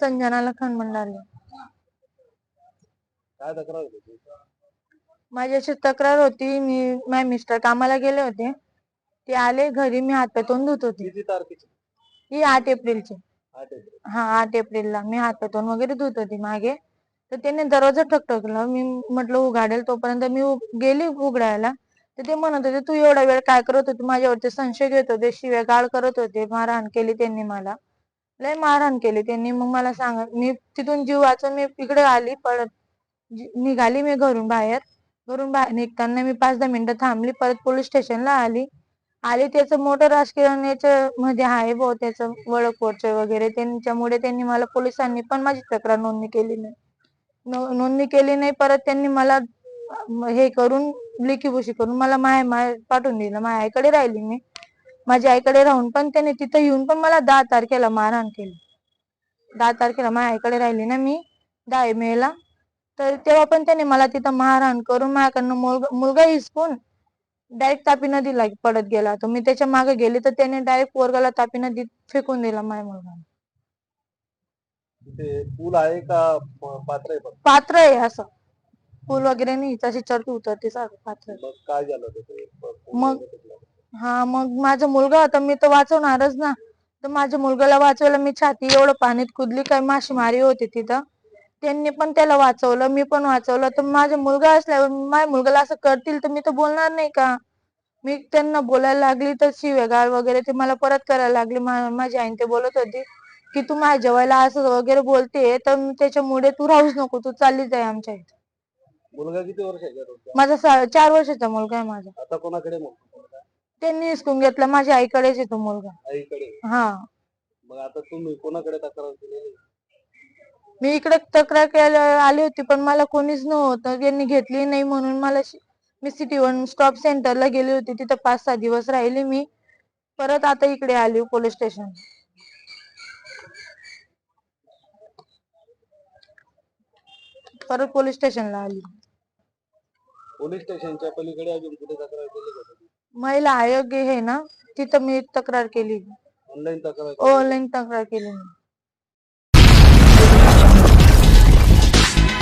संजना लखन भंडारे काय तक्रार होती तुझी? माझी अशी तक्रार होती मी माझे मिस्टर कामाला गेले होते. ते आले घरी मी हात तोंड धुत होते. किती तारखेची? ही आठ एप्रिलची. आठ एप्रिल. हा आठ एप्रिलला मी हात तोंड वगैरे धुत होती मागे. तर त्याने दरवाजा ठकठकला. मी म्हटलं उघाडेल तोपर्यंत. मी उ- गेली उघडायला. तर ते म्हणत होते तू एवढा वेळ काय करत होती? माझ्यावरती संशय घेत होते शिव्या गाळ करत होते मारहाण केली त्यांनी मला. लय मारहाण केली त्यांनी. मग मला सांग मी तिथून जीव वाचून मी इकडे आली परत जी- निघाली मी घरून बाहेर. घरून बाहेर निघताना मी पाच दहा मिनिटं थांबली परत पोलीस स्टेशनला आली. आली त्याचं मोठं राजकारणमध्ये आहे भाऊ त्याचं ओळख वगैरे. त्यांच्यामुळे त्यांनी मला पोलिसांनी पण माझी तक्रार नोंदणी केली नाही. नो- नोंदणी केली नाही परत त्यांनी मला अं, हे करून लेखीबुशी करून मला माय माय पाठवून दिलं. मायाकडे राहिली मी. माझ्या आईकडे राहून पण त्याने तिथं येऊन पण मला दहा तारखेला मारहाण केली. दहा तारखेला माझ्या आईकडे राहिली ना मी दहा मेला तर तेव्हा पण त्याने मला तिथं मारहाण करून माझ्याकडनं मुलगा मुलगा हिसकून डायरेक्ट तापी नदीला पडत गेला. तर मी त्याच्यामागे गेली तर त्याने डायरेक्ट वर्गाला तापी नदीत फेकून दिला माझ्या मुलगा पूल आहे का पात्र आहे पात्र आहे असं. पूल वगैरे नाही तशी चढती उतरते सारखं पात्र काय झालं मग-. हा मग माझा मुलगा होता मी तर वाचवणारच ना. तर माझ्या मुलगाला वाचवायला मी छाती एवढं पाण्यात कुदली काय मासेमारी होती तिथं. त्यांनी पण त्याला वाचवलं मी पण वाचवलं. तर माझा मुलगा असल्यावर माझ्या मुलगाला असं करतील तर मी तर बोलणार नाही का? मी त्यांना बोलायला लागली तर शिवेगाळ वगैरे ते मला परत करायला लागली. माझी आईन ते बोलत होती की तू माझ्या जेवायला असं वगैरे बोलते तर मी त्याच्यामुळे तू राहूच नको तू चालली जाय आमच्या इथे. मुलगा किती तुमचा? माझा चार वर्षाचा मुलगा आहे माझा. आता कोणाकडे? त्यांनी हिसकून घेतला. माझ्या आईकडेच येतो मुलगा. आईकडे? हा. मग आता तुम्ही कोणाकडे तक्रार केलेली मी इकडे तक्रार करायला आली होती पण मला कोणीच नव्हतं. त्यांनी घेतली नाही म्हणून मला शि- मी सिटी वन स्टॉप सेंटरला गेली होती. तिथं पाच सहा दिवस राहिली मी. परत आता इकडे आली पोलीस स्टेशन. परत पोलीस स्टेशनला आली. पोलीस स्टेशनच्या पलीकडे अजून कुठे तक्रार केली का? महिला आयोग हे ना तिथं मी तक्रार केली ऑनलाईन तक्रार केली? ऑनलाईन तक्रार केली मी